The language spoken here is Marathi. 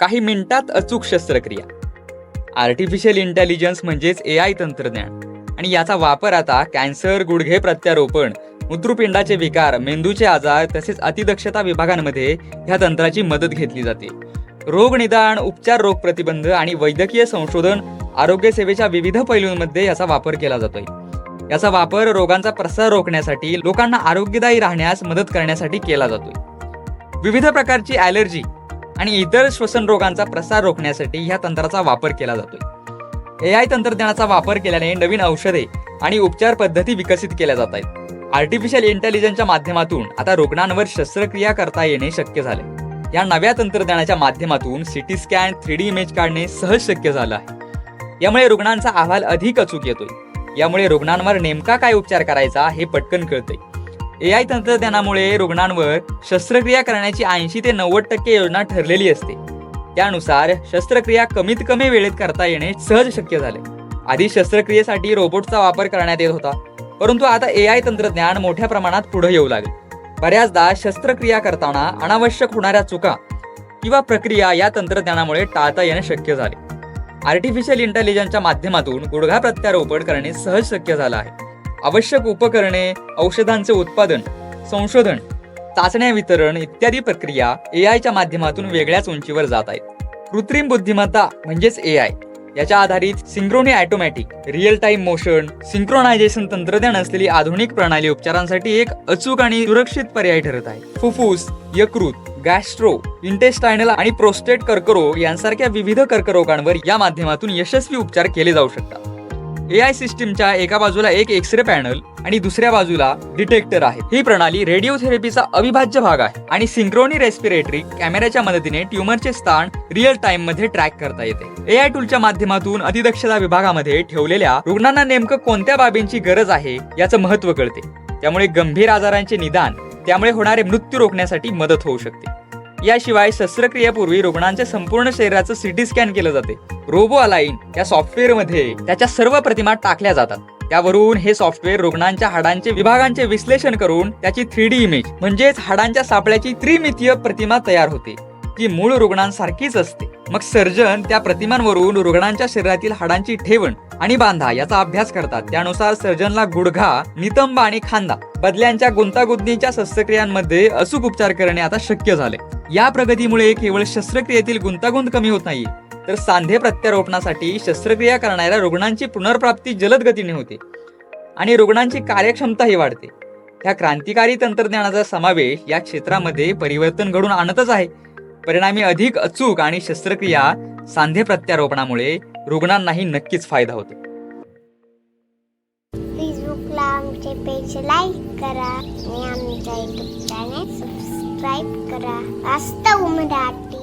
काही मिनिटात अचूक शस्त्रक्रिया. आर्टिफिशियल इंटेलिजन्स म्हणजेच ए आय तंत्रज्ञान. आणि याचा वापर आता कॅन्सर गुडघे प्रत्यारोपण मूत्रपिंडाचे विकार मेंदूचे आजार तसेच अतिदक्षता विभागांमध्ये ह्या तंत्राची मदत घेतली जाते. रोग निदान उपचार रोग प्रतिबंध आणि वैद्यकीय संशोधन आरोग्य सेवेच्या विविध पैलूंमध्ये याचा वापर केला जातोय. याचा वापर रोगांचा प्रसार रोखण्यासाठी लोकांना आरोग्यदायी राहण्यास मदत करण्यासाठी केला जातोय. विविध प्रकारची ॲलर्जी आणि इतर श्वसन रोगांचा प्रसार रोखण्यासाठी ह्या तंत्राचा वापर केला जातोय. ए आय तंत्रज्ञानाचा वापर केल्याने नवीन औषधे आणि उपचार पद्धती विकसित केल्या जात आहेत. आर्टिफिशियल इंटेलिजन्सच्या माध्यमातून आता रुग्णांवर शस्त्रक्रिया करता येणे शक्य झाले या नव्या तंत्रज्ञानाच्या माध्यमातून CT scan three D image काढणे सहज शक्य झालं आहे. यामुळे रुग्णांचा अहवाल अधिक अचूक येतोय. यामुळे रुग्णांवर नेमका काय उपचार करायचा हे पटकन कळतंय. ए आय तंत्रज्ञानामुळे रुग्णांवर शस्त्रक्रिया करण्याची ऐंशी ते नव्वद टक्के योजना ठरलेली असते. त्यानुसार शस्त्रक्रिया कमीत कमी वेळेत करता येणे सहज शक्य झाले. आधी शस्त्रक्रियेसाठी रोबोटचा वापर करण्यात येत होता. परंतु आता ए आय तंत्रज्ञान मोठ्या प्रमाणात पुढे येऊ लागले. बऱ्याचदा शस्त्रक्रिया करताना अनावश्यक होणाऱ्या चुका किंवा प्रक्रिया या तंत्रज्ञानामुळे टाळता येणे शक्य झाले. आर्टिफिशियल इंटेलिजन्सच्या माध्यमातून गुडघा प्रत्यारोपण करणे सहज शक्य झालं आहे. आवश्यक उपकरणे औषधांचे उत्पादन संशोधन चाचण्या वितरण इत्यादी प्रक्रिया ए आयच्या माध्यमातून वेगळ्याच उंचीवर जात आहेत. कृत्रिम बुद्धिमत्ता म्हणजेच ए आय याच्या आधारित synchrony automatic real time motion synchronisation तंत्रज्ञान असलेली आधुनिक प्रणाली उपचारांसाठी एक अचूक आणि सुरक्षित पर्याय ठरत आहे. फुफ्फुस यकृत गॅस्ट्रो इंटेस्टायनल आणि प्रोस्टेट कर्करोग यांसारख्या विविध कर्करोगांवर या माध्यमातून यशस्वी उपचार केले जाऊ शकतात. ए आय सिस्टीमच्या एका बाजूला एक एक्सरे पॅनल आणि दुसऱ्या बाजूला डिटेक्टर आहे. ही प्रणाली रेडिओथेरपीचा अविभाज्य भाग आहे आणि सिंक्रोनी रेस्पिरेटरी कॅमेऱ्याच्या मदतीने ट्युमरचे स्थान रिअल टाइममध्ये ट्रॅक करता येते. ए आय टूलच्या माध्यमातून अतिदक्षता विभागामध्ये ठेवलेल्या रुग्णांना नेमकं कोणत्या बाबींची गरज आहे याचं महत्त्व कळते. त्यामुळे गंभीर आजारांचे निदान त्यामुळे होणारे मृत्यू रोखण्यासाठी मदत होऊ शकते. याशिवाय शस्त्रक्रियेपूर्वी रुग्णांच्या संपूर्ण शरीराचं सिटी स्कॅन केलं जाते. रोबो अलाइन या सॉफ्टवेअरमध्ये त्याच्या सर्व प्रतिमा टाकल्या जातात. त्यावरून हे सॉफ्टवेअर रुग्णांच्या हाडांचे विभागांचे विश्लेषण करून त्याची थ्री डी इमेज म्हणजेच हाडांच्या सापळ्याची त्रिमितीय प्रतिमा तयार होते ती मूळ रुग्णांसारखीच असते. मग सर्जन त्या प्रतिमांवरून रुग्णांच्या शरीरातील हाडांची ठेवण आणि बांधा याचा अभ्यास करतात. त्यानुसार सर्जनला गुडघा नितंब आणि खांदा बदल्यांच्या गुंतागुंतीच्या शस्त्रक्रियांमध्ये अचूक उपचार करणे आता शक्य झाले. या प्रगतीमुळे केवळ शस्त्रक्रियेतील गुंतागुंत कमी होत नाही तर सांधे प्रत्यारोपणासाठी शस्त्रक्रिया करणाऱ्या रुग्णांची पुनर्प्राप्ती जलद गतीने होते आणि रुग्णांची कार्यक्षमताही वाढते. ह्या क्रांतिकारी तंत्रज्ञानाचा समावेश या क्षेत्रामध्ये परिवर्तन घडून आणतच आहे. परिणामी अधिक अचूक आणि शस्त्रक्रिया सांधे प्रत्यारोपणामुळे रुग्णांनाही नक्कीच फायदा होतो. फेसबुकला आमचे पेज लाईक करा आणि आमच्या युट्यूब चॅनेल सबस्क्राईब करा. वास्तव मराठी